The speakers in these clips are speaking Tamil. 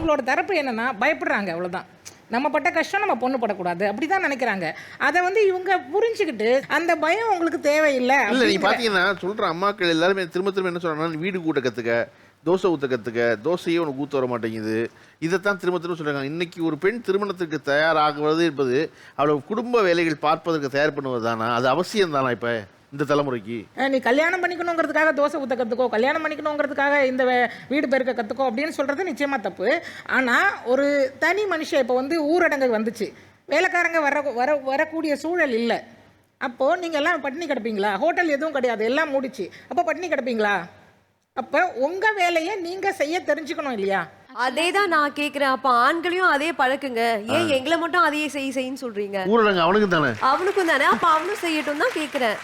உங்களோட தரப்பு என்னன்னா பயப்படுறாங்க அவ்வளவுதான். நம்ம பட்ட கஷ்டம் நம்ம பொண்ணு படக்கூடாது. அப்படிதான் நினைக்கிறாங்க. அதை வந்து இவங்க புரிஞ்சுக்கிட்டு அந்த பயம் உங்களுக்கு தேவையில்லை இல்ல நீ பாத்தீங்கன்னா சொல்ற அம்மாக்கள் எல்லாருமே திரும்ப திரும்ப என்ன சொல்றாங்கன்னா வீடு கூட்ட கத்துக்க தோசை ஊத்த கத்துக்க தோசையே உனக்கு ஊத்த வர மாட்டேங்குது. இதைத்தான் திரும்ப திரும்ப சொல்றாங்க. இன்னைக்கு ஒரு பெண் திருமணத்திற்கு தயாராகுவது என்பது அவளோட குடும்ப வேலைகள் பார்ப்பதற்கு தயார் பண்ணுவது தானா அது அவசியம் தானா இப்ப? இந்த தலைமுறைக்கு? நீ கல்யாணம் பண்ணிக்கணுங்கிறதுக்காக தோசை ஊத்த கற்றுக்கோ கல்யாணம் பண்ணிக்கணுங்கிறதுக்காக இந்த வே- வீடு பெருக்க கற்றுக்கோ அப்படின்னு சொல்கிறது நிச்சயமாக தப்பு. ஆனால் ஒரு தனி மனுஷன் இப்போ வந்து ஊரடங்கு வந்துச்சு. வேலைக்காரங்க வர வர வரக்கூடிய சூழல் இல்லை. அப்போது நீங்கள் எல்லாம் பட்டினி கிடப்பீங்களா? ஹோட்டல் எதுவும் கிடையாது எல்லாம் மூடிச்சு. அப்போ பட்டினி கிடப்பீங்களா? அப்போ உங்கள் வேலையை நீங்கள் செய்ய தெரிஞ்சுக்கணும் இல்லையா? அதே தான் நான் கேக்குறேன். அப்ப ஆண்களையும் அதே பழக்குங்க. ஏன் எங்களை மட்டும் அதையே செய் செய்ன்னு சொல்றீங்க? ஊரடங்கு அவனுக்கு தானே? அவனுக்கும் தானே. அப்ப அவனும் செய்யட்டும் தான் கேக்குறேன்.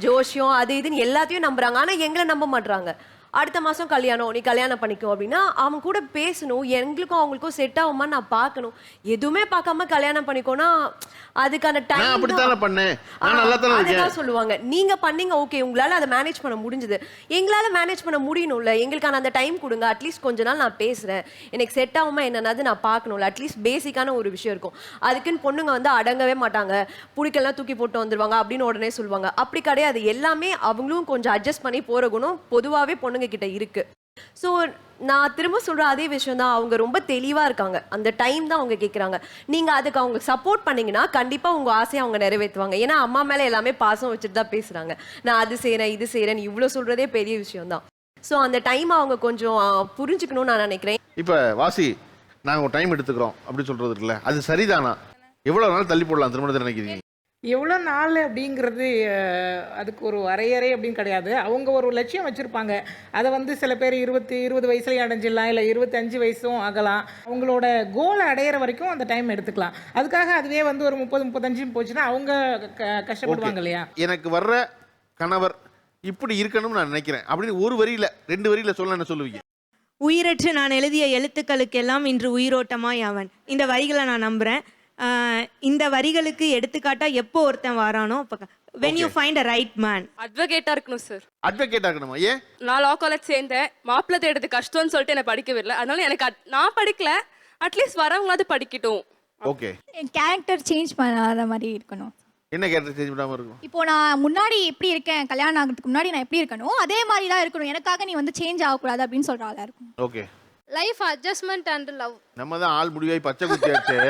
ஜோஷியம் அது இதுன்னு எல்லாத்தையும் நம்புறாங்க. ஆனா எங்களை நம்ப மாட்றாங்க. அடுத்த மாசம் கல்யாணம் நீ கல்யாணம் பண்ணிக்கோ அப்படின்னா அவன் கூட பேசணும் எங்களுக்கும் அவங்களுக்கும் செட் ஆகுமா நான் பார்க்கணும். எதுவுமே பார்க்காம கல்யாணம் பண்ணிக்கோனா அதுக்கான நான் டைம் அப்படித்தானே பண்ணேன். நான் நல்லா தானே இருக்கேன். அதுதான் சொல்லுவாங்க. நீங்க பண்ணீங்க ஓகே உங்களால அதை மேனேஜ் பண்ண முடிஞ்சது. எங்களால மேனேஜ் பண்ண முடியணும்ல. எங்களுக்கான அந்த டைம் கொடுங்க. அட்லீஸ்ட் கொஞ்ச நாள் நான் பேசுறேன். எனக்கு செட் ஆகுமா என்னன்னாது நான் பார்க்கணும்ல. அட்லீஸ்ட் பேசிக்கான ஒரு விஷயம் இருக்கும். அதுக்குன்னு பொண்ணுங்க வந்து அடங்கவே மாட்டாங்க. பிடிக்கலாம் தூக்கி போட்டு வந்துருவாங்க அப்படின்னு உடனே சொல்லுவாங்க. அப்படி கிடையாது. எல்லாமே அவங்களும் கொஞ்சம் அட்ஜஸ்ட் பண்ணி போற குணம் பொதுவாகவே பொண்ணுங்க கிட்ட இருக்கு. ஸோ நான் திரும்ப சொல்ற அதே விஷயம் தான் அவங்க ரொம்ப தெளிவா இருக்காங்க. அந்த டைம் தான் அவங்க கேட்குறாங்க நீங்க அதுக்கு அவங்க சப்போர்ட் பண்ணீங்கன்னா கண்டிப்பா உங்க ஆசையை அவங்க நிறைவேற்றுவாங்க. ஏன்னா அம்மா மேல எல்லாமே பாசம் வச்சுட்டு தான் பேசுறாங்க. நான் அது செய்றேன் இது செய்றேன் இவ்வளவு சொல்றதே பெரிய விஷயம் தான். ஸோ அந்த டைம் அவங்க கொஞ்சம் புரிஞ்சுக்கணும்னு நான் நினைக்கிறேன். இப்ப வாசி நாங்க ஒரு டைம் எடுத்துக்கிறோம் அப்படி சொல்றது இருக்குல்ல அது சரிதானா? எவ்வளவு நாள் தள்ளி போடலாம் திருமணத்தை நினைக்கிறீங்க? எவ்வளோ நாள் அப்படிங்கிறது அதுக்கு ஒரு வரையறை அப்படின்னு கிடையாது. அவங்க ஒரு லட்சியம் வச்சுருப்பாங்க. அதை வந்து சில பேர் இருபத்தி இருபது வயசுலேயும் அடைஞ்சிடலாம் இல்லை இருபத்தஞ்சு வயசும் ஆகலாம். அவங்களோட கோலை அடையிற வரைக்கும் அந்த டைம் எடுத்துக்கலாம். அதுக்காக அதுவே வந்து ஒரு முப்பது முப்பத்தஞ்சு போச்சுன்னா அவங்க க- கஷ்டப்படுவாங்க இல்லையா? எனக்கு வர்ற கணவர் இப்படி இருக்கணும்னு நான் நினைக்கிறேன். அப்படின்னு ஒரு வரியில ரெண்டு வரியில சொல்ல என்ன சொல்லுவீங்க? உயிரற்று நான் எழுதிய எழுத்துக்களுக்கெல்லாம் இன்று உயிரோட்டமாய் அவன். இந்த வரிகளை நான் நம்புறேன். ஆஹ் இந்த வரிகளுக்கு எடுத்துக்காட்டா எப்போ ஒருத்தன் வாரானோ when you find a right man அட்வொகேட்டா இருக்கணும் சார் அட்வொகேட் ஆகணுமா ஏன்? நான் லா காலேஜ் சேர்ந்தேன். மாப்பிள்ளை தேடுறது கஷ்டம்னு சொல்லிட்டு என்னை படிக்க விடல. அதனால எனக்கு நான் படிக்கல. அட்லீஸ்ட் வரவங்களாவது படிக்கட்டும். ஓகே என் கேரக்டர் சேஞ்ச் பண்ணாத மாதிரி இருக்கணும். என்ன கேரக்டர் சேஞ்ச் பண்ணாம இருக்கும் இப்போ நான் முன்னாடி எப்படி இருக்கேன் கல்யாணம் ஆகிறதுக்கு முன்னாடி நான் எப்படி இருக்கணும் அதே மாதிரி தான் இருக்கணும். எனக்காக நீ வந்து சேஞ்ச் ஆகக்கூடாது அப்படின்னு சொல்ற ஆளா இருக்கும் okay life adjustment and love நம்ம தான் ஆள் முடிவாய் பச்சை குத்தியாச்சு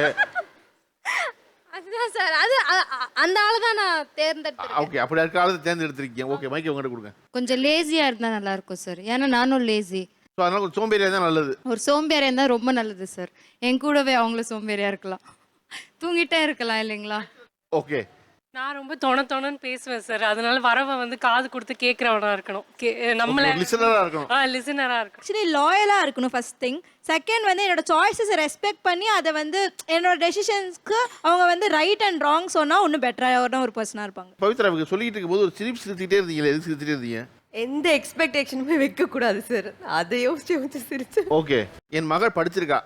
அதுதான் சார் அது அ- அ- அந்த ஆளை தான் நான் தேர்ந்தெடுத்தேன் ஓகே அப்படி இருக்க ஆளு தேர்ந்தெடுத்திருக்கீங்க? ஓகே மைக்கு உங்ககிட்ட கொடுங்க. கொஞ்சம் லேசியாக இருந்தால் நல்லா இருக்கும் சார் ஏன்னா நானும் லேசி ஸோ அதனால கொஞ்சம் சோம்பேறியா தான் நல்லது. ஒரு சோம்பேறியாக இருந்தால் ரொம்ப நல்லது சார் என் கூடவே அவங்களும் சோம்பேறியாக இருக்கலாம். தூங்கிட்டே இருக்கலாம் இல்லைங்களா? ஓகே. நான் ரொம்ப தொண தொணன்னு பேசுவேன் சார் அதனால வரவன் வந்து காது கொடுத்து கேட்கறவனா இருக்கணும். கே- நம்மள லிசனரா இருக்கணும். ஆ லிசனரா இருக்கணும். ஆக்சுவலி லாயலாக இருக்கணும் ஃபர்ஸ்ட் திங் செகண்ட் வந்து என்னோட சாய்ஸஸை ரெஸ்பெக்ட் பண்ணி அதை வந்து என்னோட டெசிஷன்ஸ்க்கு அவங்க வந்து ரைட் அண்ட் ராங் சொன்னால் இன்னும் பெட்டரான ஒரு பர்சனாக இருப்பாங்க. பவித்ரா இவங்க சொல்லிட்டு இருக்கும்போது ஒரு சிரிப்பு சிரிச்சுட்டே இருந்தீங்களே? எதுக்கு சிரிச்சுட்டே இருந்தீங்க? எந்த எக்ஸ்பெக்டேஷனுமே வைக்க கூடாது சார் அதை யோசிச்சு யோசிச்சு சிரிச்சு. ஓகே என் மகள் படிச்சிருக்கா.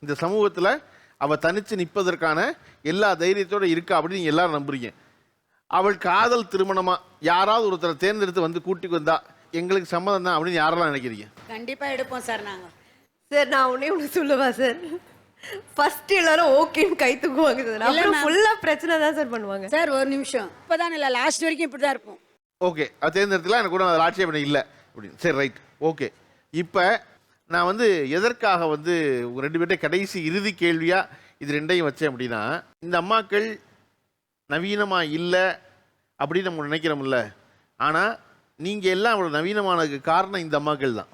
இந்த சமூகத்துல அவ தனிச்சு நிற்பதற்கான எல்லா தைரியத்தோட இருக்கா அப்படின்னு நீங்க எல்லாரும் நம்புறீங்க. அவள் காதல் திருமணமா யாராவது ஒருத்தரை தேர்ந்தெடுத்து வந்து கூட்டிக்கு வந்தா எங்களுக்கு சம்மதம் தான் அப்படின்னு யாரெல்லாம் நினைக்கிறீங்க? கண்டிப்பா எடுப்போம் சார் நாங்க. சார் நான் உடனே ஒன்று சொல்லுவா சார்? ஃபர்ஸ்ட் எல்லாரும் ஓகேன்னு கை தூக்குவாங்க சார். அப்புறம் ஃபுல்லாக பிரச்சனை தான் சார் பண்ணுவாங்க. சார் ஒரு நிமிஷம். இப்பதான் இல்ல லாஸ்ட் வரைக்கும் இப்படிதான் இருப்போம். ஓகே அது தேர்ந்தெடுத்துலாம் எனக்கு கூட அதில் ஆட்சேபனை இல்லை அப்படின்னு. சரி ரைட் ஓகே இப்போ நான் வந்து எதற்காக வந்து உங்க ரெண்டு பேர்ட்ட கடைசி இறுதி கேள்வியா இது ரெண்டையும் வச்சேன் அப்படின்னா இந்த அம்மாக்கள் நவீனமாக இல்லை அப்படின்னு நம்ம நினைக்கிறோம்ல. ஆனால் நீங்கள் எல்லாம் அவ்வளோ நவீனமானதுக்கு காரணம் இந்த அம்மாக்கள் தான்.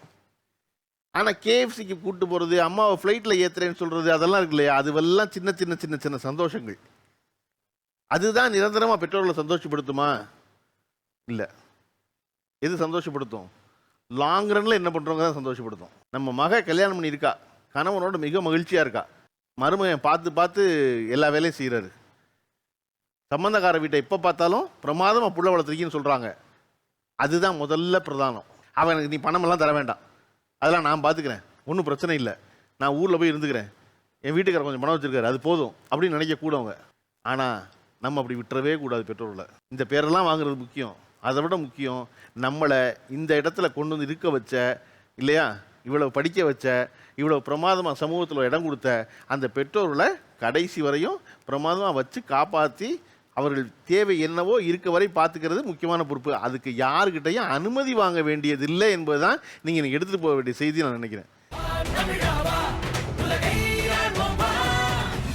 ஆனால் கேஎஃப்சிக்கு கூட்டு போகிறது அம்மாவை ஃப்ளைட்டில் ஏற்றுறேன்னு சொல்கிறது அதெல்லாம் இருக்கு இல்லையா? அதுவெல்லாம் சின்ன சின்ன சின்ன சின்ன சந்தோஷங்கள். அதுதான் நிரந்தரமாக பெற்றோர்களை சந்தோஷப்படுத்துமா? இல்லை. எது சந்தோஷப்படுத்தும்? லாங் ரனில் என்ன பண்ணுறவங்க தான் சந்தோஷப்படுத்தும். நம்ம மக கல்யாணம் பண்ணியிருக்கா. கணவனோட மிக மகிழ்ச்சியாக இருக்கா. மருமகன் பார்த்து பார்த்து எல்லா வேலையும் செய்கிறாரு சம்பந்தக்கார வீட்டை எப்போ பார்த்தாலும் பிரமாதமா புள்ள வளர்த்துருக்கீன்னு சொல்கிறாங்க அதுதான் முதல்ல பிரதானம். அவன் எனக்கு நீ பணமெல்லாம் தர வேண்டாம். அதெல்லாம் நான் பார்த்துக்கிறேன் ஒன்றும் பிரச்சனை இல்லை. நான் ஊரில் போய் இருந்துக்கிறேன். என் வீட்டுக்காரர் கொஞ்சம் பணம் வச்சுருக்காரு. அது போதும். அப்படின்னு நினைக்க கூடவங்க ஆனால் நம்ம அப்படி விட்டுறவே கூடாது பெற்றோர்களை. இந்த பேரெல்லாம் வாங்குறது முக்கியம். அதை விட முக்கியம் நம்மளை இந்த இடத்துல கொண்டு வந்து இருக்க வச்ச இல்லையா? இவ்வளவு படிக்க வச்ச இவ்வளோ பிரமாதமாக சமூகத்தில் இடம் கொடுத்த அந்த பெற்றோர்களை கடைசி வரையும் பிரமாதமாக வச்சு காப்பாற்றி அவர்கள் தேவை என்னவோ இருக்க வரை பார்த்துக்கிறது முக்கியமான பொறுப்பு. அதுக்கு யாருக்கிட்டையும் அனுமதி வாங்க வேண்டியதில்லை என்பதுதான் நீங்கள் எடுத்துகிட்டு போக வேண்டிய செய்தி நான் நினைக்கிறேன்.